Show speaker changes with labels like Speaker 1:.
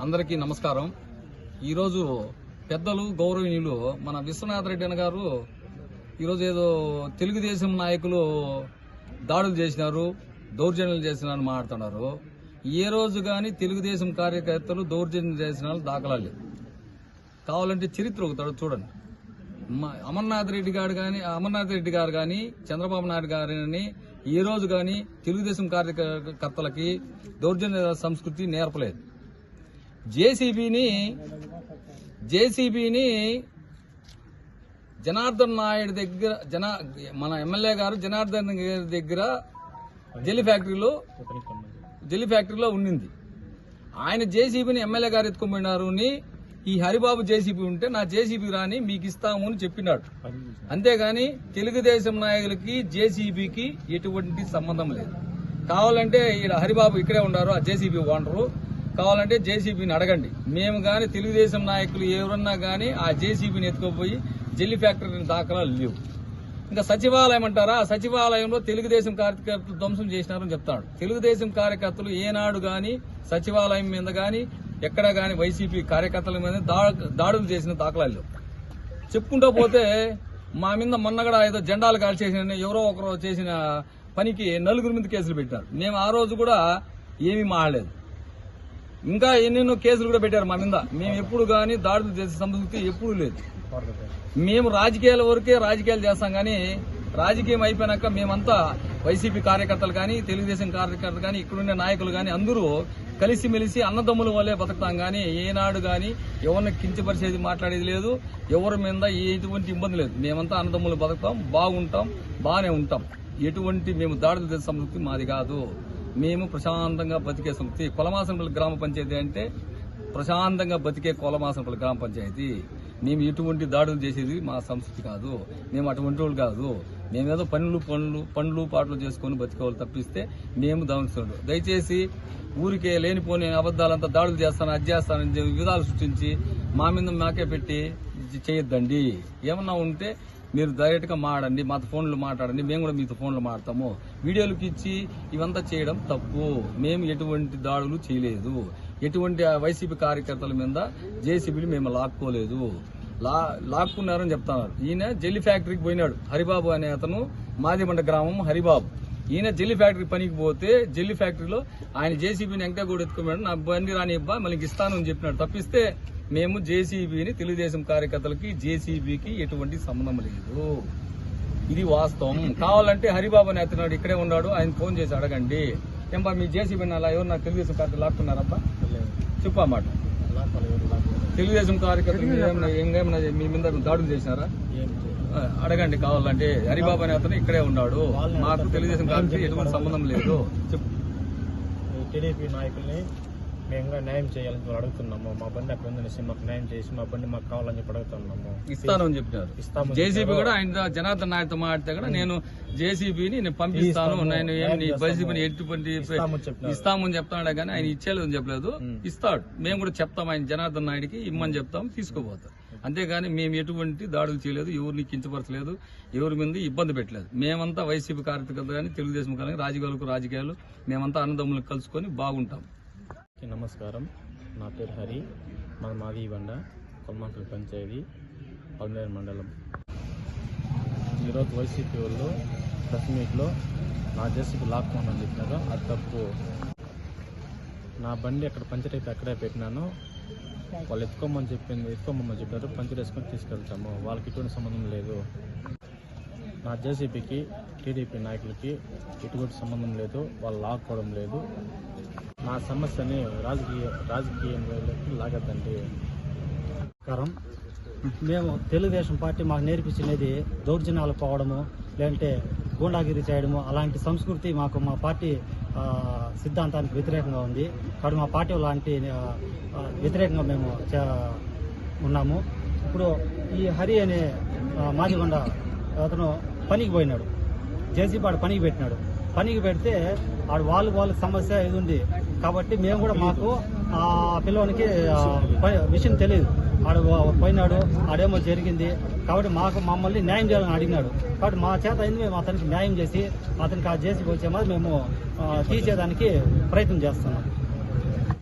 Speaker 1: అందరికీ నమస్కారం. ఈరోజు పెద్దలు గౌరవనీయులు మన విశ్వనాథ్ రెడ్డి అన్న గారు ఈరోజు ఏదో తెలుగుదేశం నాయకులు దాడులు చేసినారు దౌర్జన్యాలు చేసినారని మాట్లాడుతున్నారు. ఏ రోజు కానీ తెలుగుదేశం కార్యకర్తలు దౌర్జన్యం చేసిన దాఖలాలి దాఖలాలు కావాలంటే చరిత్ర ఒకటి చూడండి. మ- అమర్నాథ్ రెడ్డి గారు కానీ అమర్నాథ్ రెడ్డి గారు కానీ చంద్రబాబు నాయుడు గారిని ఈ రోజు కానీ తెలుగుదేశం కార్యకర్తలకి దౌర్జన్య సంస్కృతి నేర్పలేదు. జేసీబీని జేసీబీని జనార్దన్ నాయుడు దగ్గర జన మన ఎమ్మెల్యే గారు జనార్దన్ గారి దగ్గర జెల్లి ఫ్యాక్టరీలో జెల్లి ఫ్యాక్టరీలో ఉండింది ఆయన జేసీబీని ఎమ్మెల్యే గారు ఎత్తుకుపోయినారు అని ఈ హరిబాబు జేసీబీ ఉంటే నా జేసీబీ రాని మీకు ఇస్తాము అని చెప్పినాడు. అంతేగాని తెలుగుదేశం నాయకులకి జేసీబీకి ఎటువంటి సంబంధం లేదు. కావాలంటే ఈడ హరిబాబు ఇక్కడే ఉన్నారు ఆ జేసీబీ ఓనరు. కావాలంటే జేసీబీని అడగండి. మేము గాని తెలుగుదేశం నాయకులు ఎవరన్నా గాని ఆ జేసీబీని ఎత్తుకుపోయి జెల్లీ ఫ్యాక్టరీని దాఖలాలు లేవు. ఇంకా సచివాలయం అంటారా? ఆ సచివాలయంలో తెలుగుదేశం కార్యకర్తలు ధ్వంసం చేసినారని చెప్తాడు. తెలుగుదేశం కార్యకర్తలు ఏనాడు గాని సచివాలయం మీద గాని ఎక్కడ కానీ వైసీపీ కార్యకర్తల మీద దాడులు చేసిన దాఖలాలు చెప్పుకుంటూ పోతే మా మీద మొన్న కూడా ఏదో జెండాలు కాల్చేసిన ఎవరో ఒకరు చేసిన పనికి నలుగురి మీద కేసులు పెట్టారు. మేము ఆ రోజు కూడా ఏమీ మాడలేదు ఇంకా ఎన్నెన్నో కేసులు కూడా పెట్టారు మా మీద. మేము ఎప్పుడు కానీ దాడులు చేసే సంస్కృతి ఎప్పుడూ లేదు. మేము రాజకీయాల వరకే రాజకీయాలు చేస్తాం కానీ రాజకీయం అయిపోయినాక మేమంతా వైసీపీ కార్యకర్తలు కానీ తెలుగుదేశం కార్యకర్తలు కానీ ఇక్కడుండే నాయకులు కానీ అందరూ కలిసిమెలిసి అన్నదమ్ముల వల్లే బతుకుతాం కానీ ఏనాడు కానీ ఎవరిని కించపరిచేది మాట్లాడేది లేదు ఎవరి మీద ఎటువంటి ఇబ్బంది లేదు. మేమంతా అన్నదమ్ములు బతుకుతాం బాగుంటాం బాగానే ఉంటాం. ఎటువంటి మేము దాడులు సంతృప్తి సంస్కృతి మాది కాదు. మేము ప్రశాంతంగా బతికే సంస్కృతి కొలమాసంపల్లి గ్రామ పంచాయతీ అంటే ప్రశాంతంగా బతికే కోలమాసంపల్లి గ్రామ పంచాయతీ. మేము ఎటువంటి దాడులు చేసేది మా సంస్కృతి కాదు. మేము అటువంటి వాళ్ళు కాదు. మేమేదో పనులు పనులు పనులు పాటలు చేసుకొని బతికోవాలి తప్పిస్తే మేము దాంచుంటాం దయచేసి ఊరికే లేనిపోని అబద్ధాలంతా దాడులు చేస్తాను అది చేస్తానని విధాలు సృష్టించి మా మీద మాకే పెట్టి చేయొద్దండి. ఏమన్నా ఉంటే మీరు డైరెక్ట్గా మాడండి మాతో ఫోన్లు మాట్లాడండి మేము కూడా మీతో ఫోన్లు మాడతాము వీడియోలకు ఇచ్చి ఇవంతా చేయడం తప్పు. మేము ఎటువంటి దాడులు చేయలేదు. ఎటువంటి వైసీపీ కార్యకర్తల మీద జేసీబీలు మేము లాక్కోలేదు. లా లాక్కున్నారని చెప్తున్నారు ఈయన జెల్లి ఫ్యాక్టరీకి పోయినాడు. హరిబాబు అనే అతను మాదిమండ గ్రామం హరిబాబు. ఈయన జెల్లి ఫ్యాక్టరీ పనికి పోతే జెల్లి ఫ్యాక్టరీలో ఆయన జేసీబీని ఎంకా కూడా ఎత్తుకున్నాడు. నా బండి రాని ఇబ్బా మళ్ళీ ఇస్తాను అని చెప్పినాడు. తప్పిస్తే మేము జేసీబీని తెలుగుదేశం కార్యకర్తలకి జేసీబీకి ఎటువంటి సంబంధం లేదు. ఇది వాస్తవం. కావాలంటే హరిబాబు అని అతను ఇక్కడే ఉన్నాడు. ఆయన ఫోన్ చేసి అడగండి. ఏంబా మీ జేసీబీని అలా ఎవరు నాకు తెలుగుదేశం కార్యకర్తలు లాక్కున్నారబ్బా? చెప్పు అన్నమాట తెలుగుదేశం కార్యకర్తలు ఏమైనా ఇంకేమైనా మీ మీద దాడులు చేసినారా? అడగండి కావాలంటే. హరిబాబు అనే అతను ఇక్కడే ఉన్నాడు. మాకు తెలుగుదేశం కార్యకర్తలు ఎటువంటి సంబంధం లేదు. చెప్పు.
Speaker 2: టీడీపీ నాయకుల్ని మేము కూడా న్యాయం చేయాలని చెప్పి అడుగుతున్నాము. మా బండి అక్కడ ఉందనేసి మాకు న్యాయం చేసి మా బండి మాకు కావాలని చెప్పి అడుగుతున్నాము.
Speaker 1: ఇస్తాను అని చెప్పినారు
Speaker 2: ఇస్తామని
Speaker 1: జేసీబీ కూడా ఆయన జనార్దన్ నాయుడుతో మాట్లాడితే కూడా నేను జేసీబీని నేను పంపిస్తాను
Speaker 2: ఇస్తాము,
Speaker 1: నేను ఏం నీ
Speaker 2: న్యాయం
Speaker 1: వైసీపీని
Speaker 2: చేస్తాము.
Speaker 1: ఎటువంటి
Speaker 2: ఇస్తామని
Speaker 1: చెప్తాడు కానీ ఆయన ఇచ్చేలేదని చెప్పలేదు. ఇస్తాడు. మేము కూడా చెప్తాం ఆయన జనార్దన్ నాయుడికి ఇమ్మని చెప్తాం తీసుకోపోతాం. అంతేగాని మేము ఎటువంటి దాడులు చేయలేదు ఎవరిని కించపరచలేదు ఎవరి మీద ఇబ్బంది పెట్టలేదు. మేమంతా వైసీపీ కార్యకర్తలు కానీ తెలుగుదేశం కానీ రాజకీయాలకు రాజకీయాలు మేమంతా అన్నదమ్ములు కలుసుకొని బాగుంటాం.
Speaker 2: అందరికీ నమస్కారం. నా పేరు హరి. మా మాది బండ కొమ్మంపల్లి పంచాయతీ పల్మేరు మండలం. ఈరోజు వైసీపీ వాళ్ళు ప్రెస్ మీట్లో నా జెస్సీకి లాక్కోమని చెప్పినారు. అది తప్పు. నా బండి అక్కడ పంచర్ అయితే అక్కడే పెట్టినాను. వాళ్ళు ఎత్తుకోమని చెప్పింది ఎత్తుకోమని చెప్పారు పంచర్ వేసుకొని తీసుకెళ్తాము. వాళ్ళకి ఎటువంటి సంబంధం లేదు. నా జేసీపీకి టీడీపీ నాయకులకి ఎటువంటి సంబంధం లేదు. వాళ్ళు లాక్కోవడం లేదు. మా సమస్యని రాజకీయ రాజకీయంలోకి లాగద్దండి.
Speaker 3: కరం మేము తెలుగుదేశం పార్టీ మాకు నేర్పించినది దౌర్జన్యాలు పోవడము లేదంటే గూండాగిరి చేయడము అలాంటి సంస్కృతి మాకు మా పార్టీ సిద్ధాంతానికి వ్యతిరేకంగా ఉంది. కాబట్టి మా పార్టీ లాంటి వ్యతిరేకంగా మేము చే- ఉన్నాము. ఇప్పుడు ఈ హరి అనే మాదిగొండ అతను పనికి పోయినాడు. జేసీపాడు పనికి పెట్టినాడు. పనికి పెడితే ఆడు వాళ్ళు వాళ్ళ సమస్య ఇది ఉంది. కాబట్టి మేము కూడా మాకు ఆ పిల్లవానికి విషయం తెలియదు ఆడు పోయినాడు ఆడేమో జరిగింది. కాబట్టి మాకు మమ్మల్ని న్యాయం చేయాలని అడిగినాడు. కాబట్టి మా చేత అయింది మేము అతనికి న్యాయం చేసి అతనికి ఆ జేసీబీ వచ్చే మాది మేము తీసేదానికి ప్రయత్నం చేస్తున్నాం.